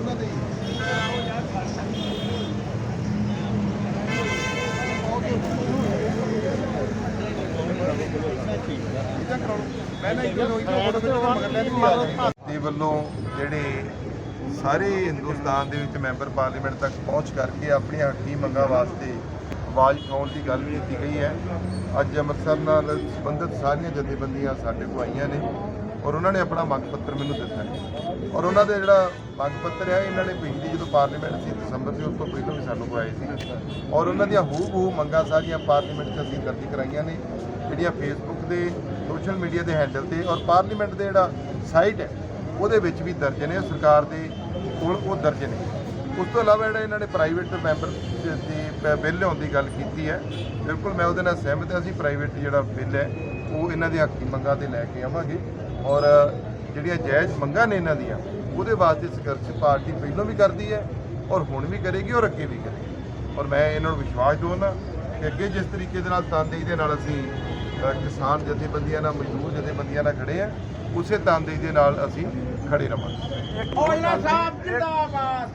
ਉਹਨਾਂ ਦੇ ਵੱਲੋਂ ਜਿਹੜੇ ਸਾਰੇ ਹਿੰਦੁਸਤਾਨ ਦੇ ਵਿੱਚ ਮੈਂਬਰ ਪਾਰਲੀਮੈਂਟ ਤੱਕ ਪਹੁੰਚ ਕਰਕੇ ਆਪਣੀਆਂ ਹੱਕੀ ਮੰਗਾਂ ਵਾਸਤੇ ਆਵਾਜ਼ ਉਠਾਉਣ ਦੀ ਗੱਲ ਕੀਤੀ ਗਈ ਹੈ। ਅੱਜ ਅੰਮ੍ਰਿਤਸਰ ਨਾਲ ਸੰਬੰਧਿਤ ਸਾਰੀਆਂ ਜਥੇਬੰਦੀਆਂ ਸਾਡੇ ਕੋਲ ਆਈਆਂ ਨੇ। ਔਰ ਉਹਨਾਂ ਨੇ ਆਪਣਾ ਮੰਗ ਪੱਤਰ ਮੈਨੂੰ ਦਿੱਤਾ ਹੈ ਔਰ ਉਹਨਾਂ ਦੇ ਜਿਹੜਾ ਮੰਗ ਪੱਤਰ ਹੈ ਇਹਨਾਂ ਨੇ ਪਿਛਲੀ ਜਦੋਂ ਪਾਰਲੀਮੈਂਟ ਸੀ ਦਸੰਬਰ ਦੇ, ਉਸ ਤੋਂ ਪਹਿਲਾਂ ਵੀ ਸਾਨੂੰ ਕੋਲ ਆਏ ਸੀ। ਔਰ ਉਹਨਾਂ ਦੀਆਂ ਹੂ ਹੂ ਮੰਗਾਂ ਸਾਰੀਆਂ ਪਾਰਲੀਮੈਂਟ 'ਚ ਅਸੀਂ ਦਰਜ ਕਰਾਈਆਂ ਨੇ, ਜਿਹੜੀਆਂ ਫੇਸਬੁੱਕ ਦੇ, ਸੋਸ਼ਲ ਮੀਡੀਆ ਦੇ ਹੈਂਡਲ ਤੇ ਔਰ ਪਾਰਲੀਮੈਂਟ ਦੇ ਜਿਹੜਾ ਸਾਈਟ ਹੈ, ਉਹਦੇ ਵਿੱਚ ਵੀ ਦਰਜ ਨੇ, ਸਰਕਾਰ ਦੇ ਕੋਲ ਉਹ ਦਰਜ ਨੇ। ਉਸ ਤੋਂ ਇਲਾਵਾ ਜਿਹੜਾ ਇਹਨਾਂ ਨੇ ਪ੍ਰਾਈਵੇਟ ਮੈਂਬਰ ਦੇ ਬਿੱਲ ਲਿਆਉਣ ਦੀ ਗੱਲ ਕੀਤੀ ਹੈ, ਬਿਲਕੁਲ ਮੈਂ ਉਹਦੇ ਨਾਲ ਸਹਿਮਤ ਹਾਂ, ਅਸੀਂ ਪ੍ਰਾਈਵੇਟ ਜਿਹੜਾ ਬਿੱਲ ਹੈ ਉਹ ਇਹਨਾਂ ਦੇ ਹੱਕੀ ਮੰਗਾਂ ਤੇ ਲੈ ਕੇ ਆਵਾਂਗੇ। ਔਰ ਜਿਹੜੀਆਂ ਜਾਇਜ਼ ਮੰਗਾਂ ਨੇ ਇਹਨਾਂ ਦੀਆਂ, ਉਹਦੇ ਵਾਸਤੇ ਸੰਘਰਸ਼ ਪਾਰਟੀ ਪਹਿਲਾਂ ਵੀ ਕਰਦੀ ਹੈ ਔਰ ਹੁਣ ਵੀ ਕਰੇਗੀ ਔਰ ਅੱਗੇ ਵੀ ਕਰੇਗੀ। ਔਰ ਮੈਂ ਇਹਨਾਂ ਨੂੰ ਵਿਸ਼ਵਾਸ ਦਿਵਾਉਣਾ ਕਿ ਅੱਗੇ ਜਿਸ ਤਰੀਕੇ ਦੇ ਨਾਲ ਤਨਦੇਹੀ ਦੇ ਨਾਲ ਅਸੀਂ ਕਿਸਾਨ ਜਥੇਬੰਦੀਆਂ ਨਾਲ ਮਜ਼ਦੂਰ ਜਥੇਬੰਦੀਆਂ ਨਾਲ ਖੜੇ ਆ। ਉਸੇ ਤਨਦੇਹੀ ਦੇ ਨਾਲ ਅਸੀਂ ਖੜੇ ਰਵਾਂਗੇ। ਔਲਾ ਸਾਹਿਬ ਜਿੰਦਾਬਾਦ।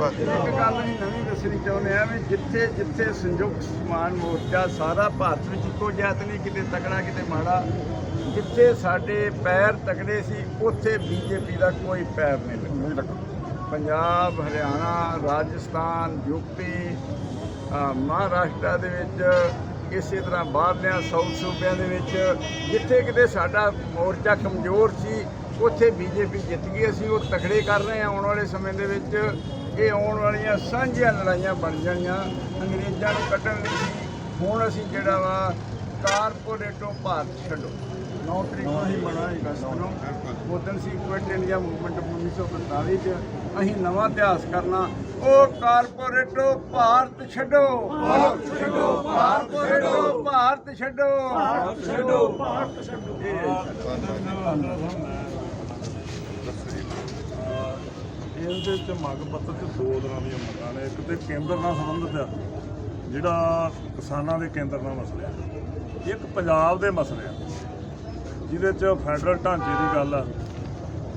ਬਸ। ਇੱਕ ਗੱਲ ਅਸੀਂ ਨਵੀਂ ਦੱਸਣੀ ਚਾਹੁੰਦੇ ਆ ਵੀ ਜਿੱਥੇ ਜਿੱਥੇ ਸੰਯੁਕਤ ਸਮਾਨ ਮੋਰਚਾ ਸਾਰਾ ਭਾਰਤ ਵਿੱਚ ਇੱਕੋ ਜਾਤ ਨਹੀਂ ਕਿਤੇ ਤਕੜਾ ਕਿਤੇ ਮਾੜਾ ਜਿੱਥੇ ਸਾਡੇ ਪੈਰ ਤਕੜੇ ਸੀ ਉੱਥੇ ਬੀਜੇਪੀ ਦਾ ਕੋਈ ਪੈਰ ਨਹੀਂ ਲੱਗਾ। ਪੰਜਾਬ ਹਰਿਆਣਾ ਰਾਜਸਥਾਨ ਯੂਪੀ ਮਹਾਰਾਸ਼ਟਰ ਦੇ ਵਿੱਚ ਇਸੇ ਤਰ੍ਹਾਂ ਬਾਹਰਲਿਆਂ ਸਾਊਥ ਸੂਬਿਆਂ ਦੇ ਵਿੱਚ ਜਿੱਥੇ ਕਿਤੇ ਸਾਡਾ ਮੋਰਚਾ ਕਮਜ਼ੋਰ ਸੀ ਉੱਥੇ ਬੀਜੇਪੀ ਜਿੱਤ ਗਈ। ਅਸੀਂ ਉਹ ਤਕੜੇ ਕਰ ਰਹੇ ਹਾਂ ਆਉਣ ਵਾਲੇ ਸਮੇਂ ਦੇ ਵਿੱਚ। ਇਹ ਆਉਣ ਵਾਲੀਆਂ ਸਾਂਝੀਆਂ ਲੜਾਈਆਂ ਬਣ ਜਾਣੀਆਂ। ਅੰਗਰੇਜ਼ਾਂ ਨੂੰ ਕੱਢਣ ਲਈ। ਹੁਣ ਅਸੀਂ ਜਿਹੜਾ ਵਾ ਕਾਰਪੋਰੇਟੋ ਭਾਰਤ ਛੱਡੋ। 9 ਤਰੀਕ ਨੂੰ ਅਸੀਂ ਬਣਾ ਅਗਸਤ ਨੂੰ ਉਦੋਂ ਸੀ ਕੁਇਟ ਇੰਡੀਆ ਮੂਵਮੈਂਟ 1945 ਚ ਅਸੀਂ ਨਵਾਂ ਇਤਿਹਾਸ ਕਰਨਾ। ਉਹ ਕਾਰਪੋਰੇਟੋ ਭਾਰਤ ਛੱਡੋ। ਭਾਰਤ ਛੱਡੋ ਕਾਰਪੋਰੇਟੋ ਭਾਰਤ ਛੱਡੋ। ਭਾਰਤ ਛੱਡੋ ਭਾਰਤ ਛੱਡੋ ਇਹਦੇ ਚ ਮੰਗ ਪੱਤਰ ਚ ਦੋ ਤਰ੍ਹਾਂ ਦੀਆਂ ਮੰਗਾਂ ਨੇ। ਇੱਕ ਤੇ ਕੇਂਦਰ ਨਾਲ ਸੰਬੰਧਿਤ ਆ, ਜਿਹੜਾ ਕਿਸਾਨਾਂ ਦੇ ਕੇਂਦਰ ਨਾਲ ਮਸਲੇ ਆ। ਇੱਕ ਪੰਜਾਬ ਦੇ ਮਸਲੇ ਆ। ਜਿਹਦੇ ਚ ਫੈਡਰਲ ਢਾਂਚੇ ਦੀ ਗੱਲ ਆ।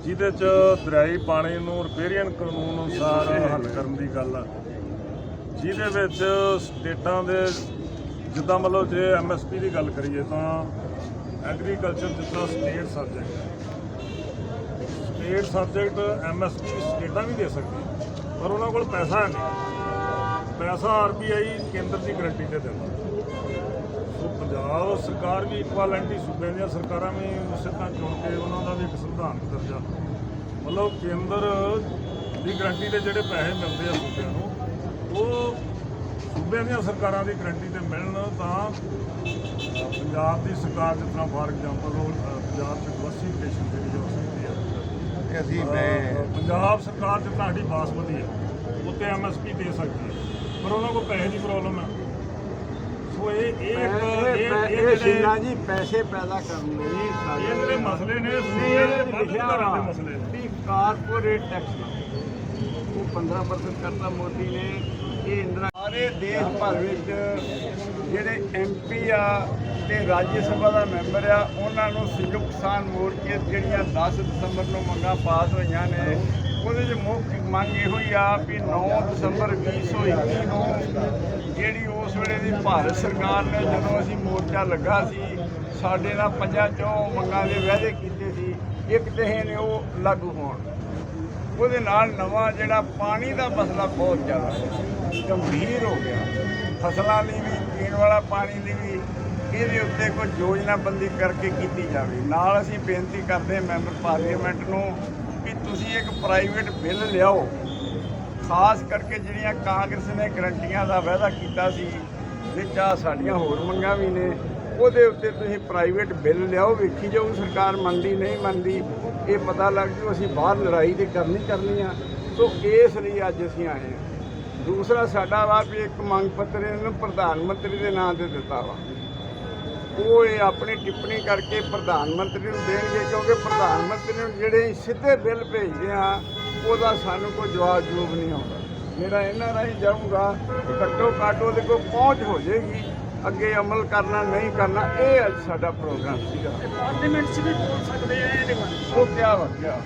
ਜਿਹਦੇ ਚ ਦਰਿਆਈ ਪਾਣੀ ਨੂੰ ਰਿਪੇਰੀਅਨ ਕਾਨੂੰਨ ਅਨੁਸਾਰ ਹੱਲ ਕਰਨ ਦੀ ਗੱਲ ਆ। ਜਿਹਦੇ ਵਿੱਚ ਸਟੇਟਾਂ ਦੇ, ਜਿੱਦਾਂ ਮਤਲਬ ਜੇ ਐਮਐਸਪੀ ਦੀ ਗੱਲ ਕਰੀਏ ਤਾਂ ਐਗਰੀਕਲਚਰ ਜਿੱਦਾਂ ਸਟੇਟ ਸਬਜੈਕਟ ਹੈ ਸਟੇਟ ਸਬਜੈਕਟ ਐਮਐਸਪੀ ਸਟੇਟਾਂ ਵੀ ਦੇ ਸਕਦੀ ਪਰ ਉਹਨਾਂ ਕੋਲ ਪੈਸਾ ਹੈ ਨਹੀਂ। ਪੈਸਾ ਆਰਬੀਆਈ ਕੇਂਦਰ ਦੀ ਗਰੰਟੀ ਤੇ ਦਿੰਦਾ। ਸੋ ਪੰਜਾਬ ਸਰਕਾਰ ਵੀ ਇਕੁਆਲੈਂਟੀ ਸੂਬਿਆਂ ਦੀਆਂ ਸਰਕਾਰਾਂ ਵੀ ਸਿੱਧਾ ਚੁਣ ਕੇ ਉਹਨਾਂ ਦਾ ਵੀ ਸੰਵਿਧਾਨਕ ਦਰਜਾ ਮਤਲਬ ਕੇਂਦਰ ਦੀ ਗਰੰਟੀ ਤੇ ਜਿਹੜੇ ਪੈਸੇ ਮਿਲਦੇ ਆ ਸੂਬਿਆਂ ਨੂੰ ਉਹ ਸੂਬਿਆਂ ਦੀਆਂ ਸਰਕਾਰਾਂ ਦੀ ਗਰੰਟੀ ਤੇ ਮਿਲਣ ਤਾਂ ਪੰਜਾਬ ਦੀ ਸਰਕਾਰ ਤਰ੍ਹਾਂ ਫਾਰ ਐਗਜ਼ਾਮਪਲ ਉਹ ਪੰਜਾਬ ਚ ਕਲਾਸੀਫਿਕੇਸ਼ਨ ਜਿਹੜੀ ਹੋ ਸਕਦੀ ਹੈ ਇਹ ਅਸੀਂ ਮੈਂ ਪੰਜਾਬ ਸਰਕਾਰ ਤਰ੍ਹਾਂ ਸਾਡੀ ਬਾਸਮਤੀ ਹੈ ਉੱਤੇ ਐਮਐਸਪੀ ਦੇ ਸਕਦੀ ਹੈ ਪਰ ਉਹਨਾਂ ਕੋਲ ਪੈਸੇ ਦੀ ਪ੍ਰੋਬਲਮ ਹੈ ਸੋ ਇਹ ਇਹ ਇੱਕ ਇਹ ਇਹ ਇਹ ਸਿੰਘਾਂ ਜਿਹੜੇ ਜੀ ਪੈਸੇ ਪੈਦਾ ਕਰਨ ਲਈ ਇਹ ਜਿਹੜੇ ਮਸਲੇ ਨੇ ਇਹ ਸੂਬੇ ਦੇ ਵੱਧ ਲਿਖਿਆ ਘਰਾਂ ਦੇ ਵਾ ਮਸਲੇ ਨੇ। ਵੀ ਕਾਰਪੋਰੇਟ ਟੈਕਸ ਉਹ 15% ਕਰਤਾ ਮੋਦੀ ਨੇ। ਇਹ ਇੰਦਰਾ ਸਾਰੇ ਦੇਸ਼ ਭਰ ਵਿੱਚ ਜਿਹੜੇ ਐਮਪੀ ਆ ਤੇ ਰਾਜ ਸਭਾ ਦਾ ਮੈਂਬਰ ਆ ਉਹਨਾਂ ਨੂੰ ਸੰਯੁਕਤ ਕਿਸਾਨ ਮੋਰਚੇ ਜਿਹੜੀਆਂ 10 ਦਸੰਬਰ ਨੂੰ ਮੰਗਾਂ ਪਾਸ ਹੋਈਆਂ ਨੇ ਉਹਦੇ 'ਚ ਮੁੱਖ ਮੰਗ ਇਹੋ ਹੀ ਆ ਵੀ 9 ਦਸੰਬਰ 2021 ਨੂੰ ਜਿਹੜੀ ਉਸ ਵੇਲੇ ਦੀ ਭਾਰਤ ਸਰਕਾਰ ਨੇ ਜਦੋਂ ਅਸੀਂ ਮੋਰਚਾ ਲੱਗਾ ਸੀ, ਸਾਡੇ ਨਾਲ ਪੰਜਾਂ ਚੋਂ ਮੰਗਾਂ ਦੇ ਵਾਅਦੇ ਕੀਤੇ ਸੀ, ਇੱਕ ਤੇ ਨੇ ਉਹ ਲਾਗੂ ਹੋਣ। ਉਹਦੇ ਨਾਲ ਨਵਾਂ ਜਿਹੜਾ ਪਾਣੀ ਦਾ ਮਸਲਾ ਬਹੁਤ ਜ਼ਿਆਦਾ ਗੰਭੀਰ ਹੋ ਗਿਆ। ਫਸਲਾਂ ਲਈ ਵੀ, ਪੀਣ ਵਾਲਾ ਪਾਣੀ ਲਈ ਵੀ, ਇਹਦੇ ਉੱਤੇ ਕੋਈ ਯੋਜਨਾਬੰਦੀ ਕਰਕੇ ਕੀਤੀ ਜਾਵੇ। ਨਾਲ ਅਸੀਂ ਬੇਨਤੀ ਕਰਦੇ ਮੈਂਬਰ ਪਾਰਲੀਮੈਂਟ ਨੂੰ ਤੁਸੀਂ ਇੱਕ ਪ੍ਰਾਈਵੇਟ ਬਿੱਲ ਲਿਆਓ, ਖਾਸ ਕਰਕੇ ਜਿਹੜੀਆਂ ਕਾਂਗਰਸ ਨੇ ਗਰੰਟੀਆਂ ਦਾ ਵਾਅਦਾ ਕੀਤਾ ਸੀ, ਵਿੱਚ ਆ ਸਾਡੀਆਂ ਹੋਰ ਮੰਗਾਂ ਵੀ ਨੇ, ਉਹਦੇ ਉੱਤੇ ਤੁਸੀਂ ਪ੍ਰਾਈਵੇਟ ਬਿੱਲ ਲਿਆਓ, ਵੇਖੀ ਜਾਊ ਸਰਕਾਰ ਮੰਨਦੀ ਨਹੀਂ ਮੰਨਦੀ, ਇਹ ਪਤਾ ਲੱਗ ਜੂ, ਅਸੀਂ ਬਾਹਰ ਲੜਾਈ ਤੇ ਕਰਨੀ ਕਰਨੀ ਆ। ਸੋ ਇਸ ਲਈ ਅੱਜ ਅਸੀਂ ਆਏ ਹਾਂ। ਦੂਸਰਾ ਸਾਡਾ ਵਾ ਵੀ ਇੱਕ ਮੰਗ ਪੱਤਰ ਇਹਨਾਂ ਨੂੰ ਪ੍ਰਧਾਨ ਮੰਤਰੀ ਦੇ ਨਾਂ ਤੇ ਦਿੱਤਾ ਵਾ। ਉਹ ਇਹ ਆਪਣੀ ਟਿੱਪਣੀ ਕਰਕੇ ਪ੍ਰਧਾਨ ਮੰਤਰੀ ਨੂੰ ਦੇਣਗੇ ਕਿਉਂਕਿ ਪ੍ਰਧਾਨ ਮੰਤਰੀ ਨੂੰ ਜਿਹੜੇ ਸਿੱਧੇ ਬਿੱਲ ਭੇਜਦੇ ਆ ਉਹਦਾ ਸਾਨੂੰ ਕੋਈ ਜਵਾਬ ਜੂਬ ਨਹੀਂ ਆਉਂਦਾ। ਮੇਰਾ ਇਹਨਾਂ ਰਾਹੀਂ ਜਾਊਗਾ ਕਿ ਘੱਟੋ ਘੱਟ ਉਹਦੇ ਕੋਲ ਪਹੁੰਚ ਹੋ ਜਾਏਗੀ ਅੱਗੇ ਅਮਲ ਕਰਨਾ ਨਹੀਂ ਕਰਨਾ ਇਹ ਅੱਜ ਸਾਡਾ ਪ੍ਰੋਗਰਾਮ ਸੀਗਾ। ਪਾਰਲੀਮੈਂਟ 'ਚ ਵੀ ਬੋਲ ਸਕਦੇ ਆ ਇਹ ਨਹੀਂ ਮੰਨਦੇ ਉਹ ਕਿਆ ਵਾ ਕਿਆ।